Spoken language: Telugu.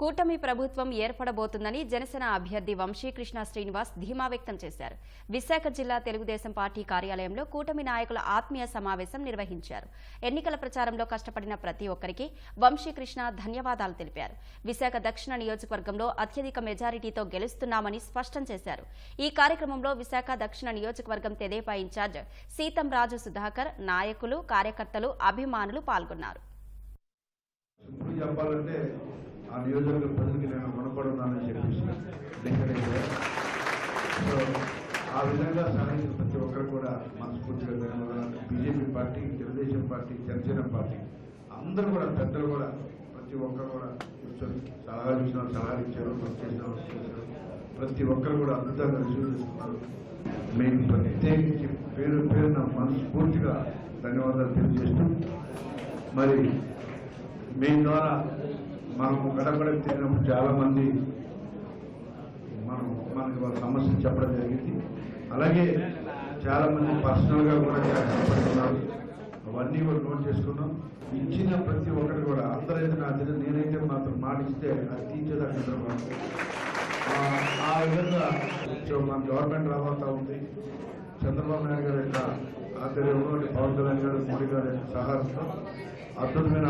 కూటమి ప్రభుత్వం ఏర్పడబోతుందని జనసేన అభ్యర్థి వంశీకృష్ణ శ్రీనివాస్ ధీమా వ్యక్తం చేశారు. విశాఖ జిల్లా తెలుగుదేశం పార్టీ కార్యాలయంలో కూటమి నాయకుల ఆత్మీయ సమావేశం నిర్వహించారు. ఎన్నికల ప్రచారంలో కష్టపడిన ప్రతి ఒక్కరికి వంశీకృష్ణ ధన్యవాదాలు తెలిపారు. విశాఖ దక్షిణ నియోజకవర్గంలో అత్యధిక మెజారిటీతో గెలుస్తున్నామని స్పష్టం చేశారు. ఈ కార్యక్రమంలో విశాఖ దక్షిణ నియోజకవర్గం తెదేపా ఇన్ఛార్జ్ సీతం రాజు సుధాకర్ నాయకులు కార్యకర్తలు అభిమానులు పాల్గొన్నారు. చెప్పాలంటే ఆ నియోజకవర్గ ప్రజలకి నేను రుణపడున్నానని చెప్పేసి డిసైడ్ సో ఆ విధంగా సహాయించిన ప్రతి ఒక్కరు కూడా మనస్ఫూర్తిగా ధన్యవాదాలు. BJP party Telugu Desam party Jana Sena party అందరూ కూడా పెద్దలు కూడా ప్రతి ఒక్కరు కూడా కూర్చొని సలహాలు ఇచ్చిన సలహాలు ఇచ్చారు చేసిన చేశారు ప్రతి ఒక్కరు కూడా అద్భుతంగా రిసీవ్ చేసుకున్నారు మీకు ప్రత్యేకించి పేరు పేరున మనస్ఫూర్తిగా ధన్యవాదాలు తెలియజేస్తూ మరి మీ ద్వారా మనం గడపడం తిరిగినప్పుడు చాలా మంది మనం మనకి వాళ్ళ సమస్యలు చెప్పడం జరిగింది. అలాగే చాలా మంది పర్సనల్గా కూడా చెప్పబడుతున్నారు. అవన్నీ కూడా నోట్ చేసుకున్నాం. ఇచ్చిన ప్రతి ఒక్కరు కూడా అందరైతే నా దగ్గర నేనైతే మాత్రం మాట ఇస్తే అది తీర్చేదాకా ఆ విధంగా మన గవర్నమెంట్ రాబోతా ఉంది. చంద్రబాబు నాయుడు గారి యొక్క ఆధ్వర్యంలో పవన్ కళ్యాణ్ గారు మోడీ గారి సహాయంతో అద్భుతమైన